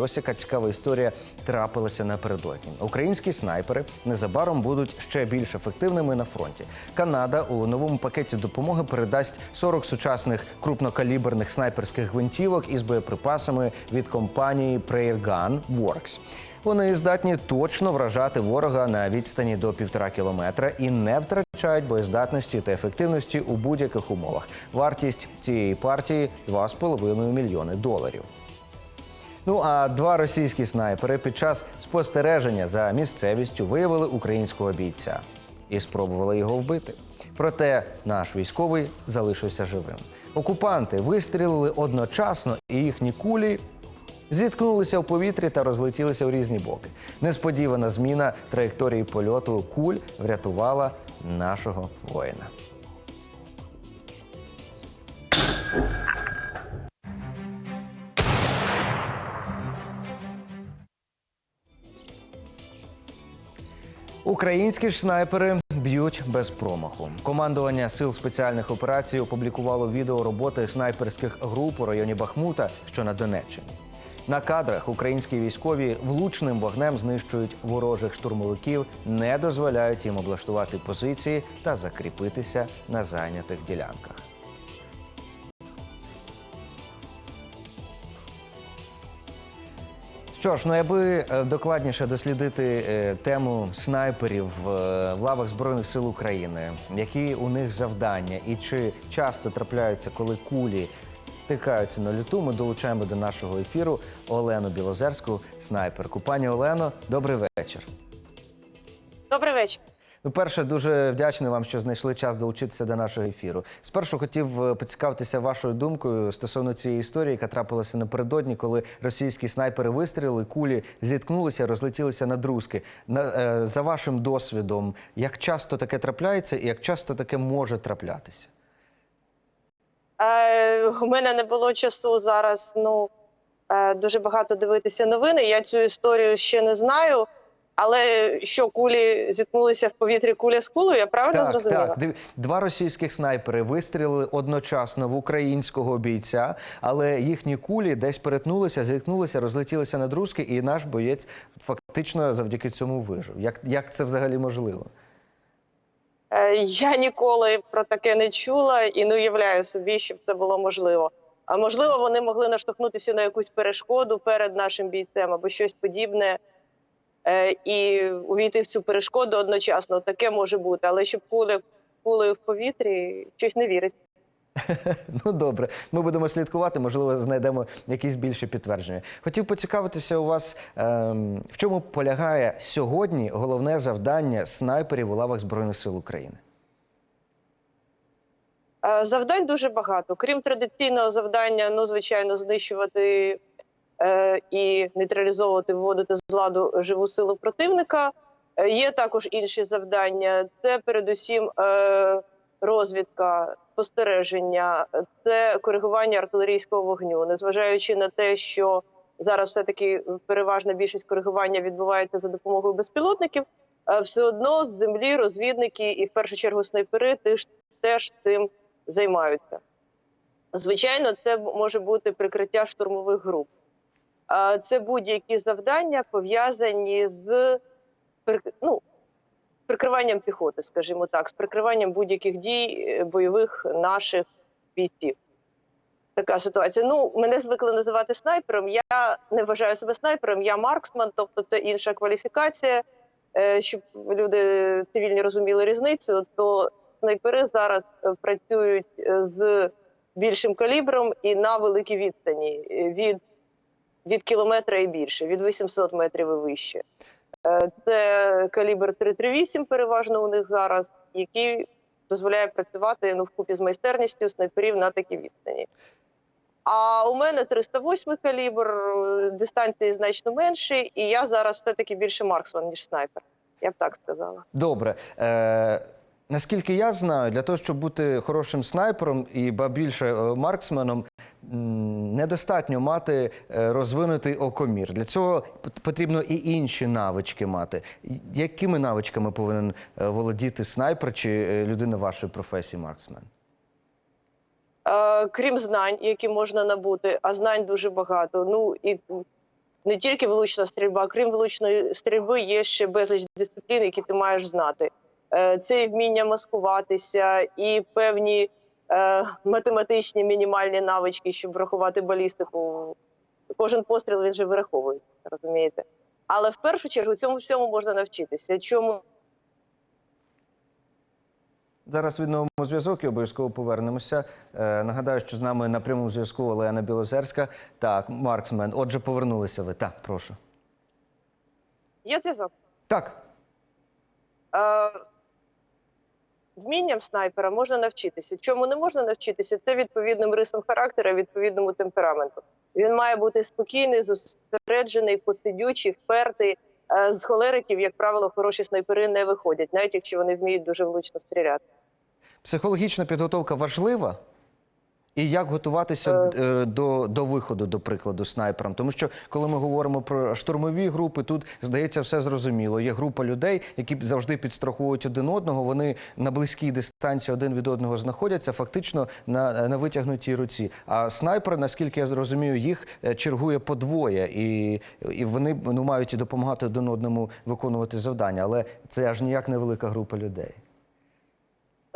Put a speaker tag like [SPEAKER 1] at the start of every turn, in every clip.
[SPEAKER 1] Ось яка цікава історія трапилася напередодні. Українські снайпери незабаром будуть ще більш ефективними на фронті. Канада у новому пакеті допомоги передасть 40 сучасних крупнокаліберних снайперських гвинтівок із боєприпасами від компанії Prayer Works. Вони здатні точно вражати ворога на відстані до півтора кілометра і не втрачають боєздатності та ефективності у будь-яких умовах. Вартість цієї партії 2,5 мільйони доларів. Ну а два російські снайпери під час спостереження за місцевістю виявили українського бійця і спробували його вбити. Проте наш військовий залишився живим. Окупанти вистрілили одночасно, і їхні кулі зіткнулися в повітрі та розлетілися в різні боки. Несподівана зміна траєкторії польоту куль врятувала нашого воїна. Українські ж снайпери б'ють без промаху. Командування сил спеціальних операцій опублікувало відео роботи снайперських груп у районі Бахмута, що на Донеччині. На кадрах українські військові влучним вогнем знищують ворожих штурмовиків, не дозволяють їм облаштувати позиції та закріпитися на зайнятих ділянках. Що ж, ну аби е, докладніше дослідити е, тему снайперів е, в лавах Збройних сил України, які у них завдання і чи часто трапляються, коли кулі стикаються на люту, ми долучаємо до нашого ефіру Олену Білозерську, снайперку. Пані Олено, добрий вечір.
[SPEAKER 2] Добрий вечір.
[SPEAKER 1] Ну, перше, дуже вдячний вам, що знайшли час долучитися до нашого ефіру. Спершу хотів е, поцікавитися вашою думкою стосовно цієї історії, яка трапилася напередодні, коли російські снайпери вистрілили, кулі зіткнулися, розлетілися на друзки. На, е, за вашим досвідом, як часто таке трапляється і як часто таке може траплятися?
[SPEAKER 2] Е, у мене не було часу зараз ну, е, дуже багато дивитися новини. Я цю історію ще не знаю. Але що кулі зіткнулися в повітрі куля з кулею, я правильно
[SPEAKER 1] Так,
[SPEAKER 2] зрозуміла?
[SPEAKER 1] так. Два російських снайпери вистрілили одночасно в українського бійця, але їхні кулі десь перетнулися, зіткнулися, розлетілися на друзки, і наш боєць фактично завдяки цьому вижив. Як, як це взагалі можливо?
[SPEAKER 2] Е, Я ніколи про таке не чула і не уявляю собі, щоб це було можливо. А можливо, вони могли наштовхнутися на якусь перешкоду перед нашим бійцем або щось подібне. Е, І увійти в цю перешкоду одночасно таке може бути, але щоб кули кулею в повітрі щось не вірить.
[SPEAKER 1] Ну добре, ми будемо слідкувати, можливо, знайдемо якісь більше підтвердження. Хотів поцікавитися у вас, ем, в чому полягає сьогодні головне завдання снайперів у лавах Збройних сил України.
[SPEAKER 2] Е, Завдань дуже багато. Крім традиційного завдання, ну звичайно, знищувати і нейтралізовувати, виводити з ладу живу силу противника. Е, є також інші завдання. Це передусім е, розвідка, спостереження, це коригування артилерійського вогню, незважаючи на те, що зараз все таки переважна більшість коригування відбувається за допомогою безпілотників. е, Все одно з землі розвідники і в першу чергу снайпери теж цим займаються. Звичайно, це може бути прикриття штурмових груп. Це будь-які завдання пов'язані з ну, прикриванням піхоти, скажімо так, з прикриванням будь-яких дій е, бойових наших бійців. Така ситуація. Ну, мене звикли називати снайпером. Я не вважаю себе снайпером, я марксман, тобто це інша кваліфікація. Е, Щоб люди цивільні розуміли різницю, то снайпери зараз е, працюють з більшим калібром і на великій відстані від, від кілометра і більше, від 800 метрів і вище. Е, Це калібр 338 переважно у них зараз, який дозволяє працювати ну, вкупі з майстерністю снайперів на такій відстані. А у мене 308 калібр, дистанції значно менші, і я зараз все-таки більше марксман, ніж снайпер. Я б так сказала.
[SPEAKER 1] Добре. Е, наскільки я знаю, для того, щоб бути хорошим снайпером і ба більше е, марксменом, недостатньо мати е, розвинутий окомір. Для цього потрібно і інші навички мати. Якими навичками повинен е, володіти снайпер чи людина вашої професії марксмен?
[SPEAKER 2] Крім знань, які можна набути, а знань дуже багато. Ну і не тільки влучна стрільба, крім влучної стрільби, є ще безліч дисциплін, які ти маєш знати. Е, Це вміння маскуватися, і певні е, математичні мінімальні навички, щоб врахувати балістику. Кожен постріл він же вираховує, розумієте? Але в першу чергу цьому всьому можна навчитися. Чому
[SPEAKER 1] Зараз відновимо зв'язок і обов'язково повернемося. Е, нагадаю, що з нами на прямому зв'язку Олена Білозерська. Так, Марксмен. Отже, повернулися ви. Так, прошу.
[SPEAKER 2] є зв'язок?
[SPEAKER 1] Так.
[SPEAKER 2] Е, Вмінням снайпера можна навчитися. Чому не можна навчитися? Це відповідним рисом характера, відповідному темпераменту. Він має бути спокійний, зосереджений, посидючий, впертий. Е, З холериків, як правило, хороші снайпери не виходять, навіть якщо вони вміють дуже влучно стріляти.
[SPEAKER 1] Психологічна підготовка важлива. І як готуватися е, до, до виходу, до прикладу, снайперам? Тому що коли ми говоримо про штурмові групи, тут здається все зрозуміло. Є група людей, які завжди підстраховують один одного. Вони на близькій дистанції один від одного знаходяться, фактично на, на витягнутій руці. А снайпер, наскільки я зрозумію, їх е, чергує подвоє, і, і вони ну, мають допомагати один одному виконувати завдання. Але це аж ніяк не велика група людей.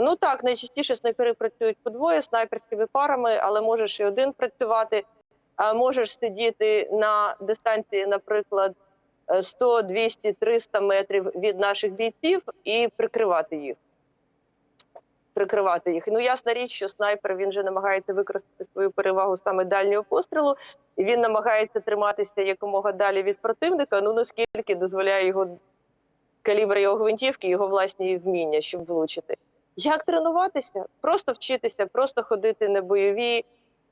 [SPEAKER 2] Ну так, найчастіше снайпери працюють по двоє снайперськими парами, але можеш і один працювати. А можеш сидіти на дистанції, наприклад, е, 100, 200, 300 метрів від наших бійців і прикривати їх. Прикривати їх. Ну, ясна річ, що снайпер він же намагається використати свою перевагу саме дальнього пострілу, і він намагається триматися якомога далі від противника, ну наскільки дозволяє його калібр його гвинтівки, його власні вміння, щоб влучити. Як тренуватися? Просто вчитися, просто ходити на бойові.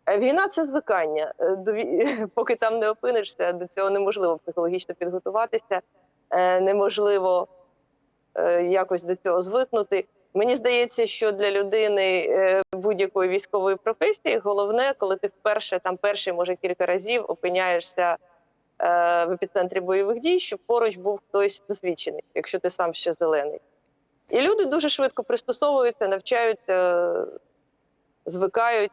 [SPEAKER 2] Е, Війна це звикання. Е, Поки там не опинишся, до цього неможливо психологічно підготуватися, е, неможливо якось до цього звикнути. Мені здається, що для людини будь-якої військової професії головне, коли ти вперше там перший, може кілька разів опиняєшся в епіцентрі бойових дій, щоб поруч був хтось досвідчений, якщо ти сам ще зелений. І люди дуже швидко пристосовуються, навчаються, звикають.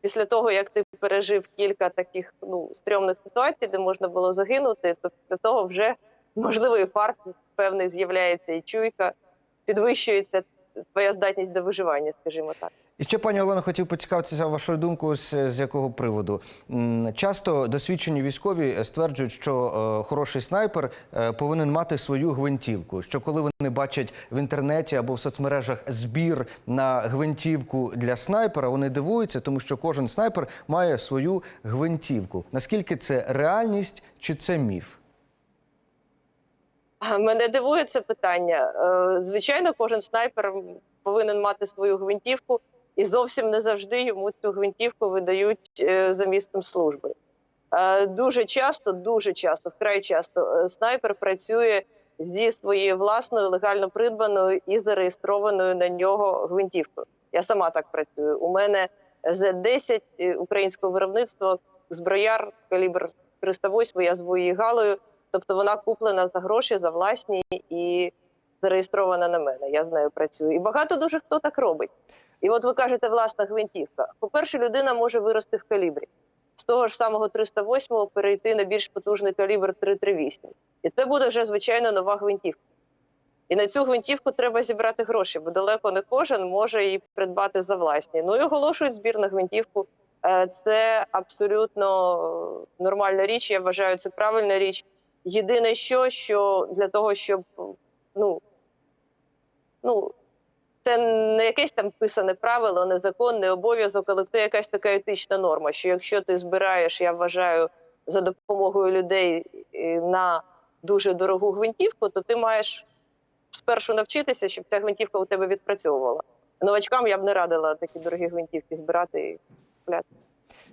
[SPEAKER 2] Після того, як ти пережив кілька таких ну, стрьомних ситуацій, де можна було загинути, то після того вже можливий фарт певний з'являється, і чуйка, підвищується твоя здатність до виживання, скажімо так.
[SPEAKER 1] І ще, пані Олено, хотів поцікавитися вашою думкою, з, з якого приводу. Часто досвідчені військові стверджують, що е, хороший снайпер е, повинен мати свою гвинтівку. Що коли вони бачать в інтернеті або в соцмережах збір на гвинтівку для снайпера, вони дивуються, тому що кожен снайпер має свою гвинтівку. Наскільки це реальність чи це міф?
[SPEAKER 2] Мене дивує це питання. Е, Звичайно, кожен снайпер повинен мати свою гвинтівку, і зовсім не завжди йому цю гвинтівку видають е, за місцем служби. Дуже часто, дуже часто, вкрай часто, е, снайпер працює зі своєю власною легально придбаною і зареєстрованою на нього гвинтівкою. Я сама так працюю. У мене З-10 е, українського виробництва зброяр калібр 308, я зву її галою. Тобто вона куплена за гроші, за власні і зареєстрована на мене. Я з нею працюю. І багато дуже хто так робить. І от ви кажете, власна гвинтівка. По-перше, людина може вирости в калібрі. З того ж самого 308 перейти на більш потужний калібр 338. І це буде вже, звичайно, нова гвинтівка. І на цю гвинтівку треба зібрати гроші, бо далеко не кожен може її придбати за власні. Ну і оголошують збір на гвинтівку. Е, Це абсолютно нормальна річ. Я вважаю, це правильна річ. Єдине, що, що для того, щоб ну, ну, це не якесь там писане правило, не обов'язок, але це якась така етична норма. Що якщо ти збираєш, я вважаю, за допомогою людей е, на дуже дорогу гвинтівку, то ти маєш спершу навчитися, щоб ця гвинтівка у тебе відпрацьовувала. Новачкам я б не радила такі дорогі гвинтівки збирати і купляти.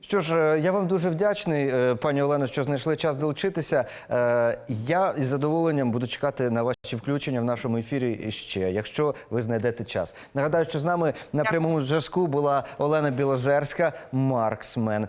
[SPEAKER 1] Що ж, е, я вам дуже вдячний, е, пані Олено, що знайшли час долучитися. Е, Я із задоволенням буду чекати на ваші включення в нашому ефірі ще, якщо ви знайдете час. Нагадаю, що з нами на прямому зв'язку була Олена Білозерська, марксмен.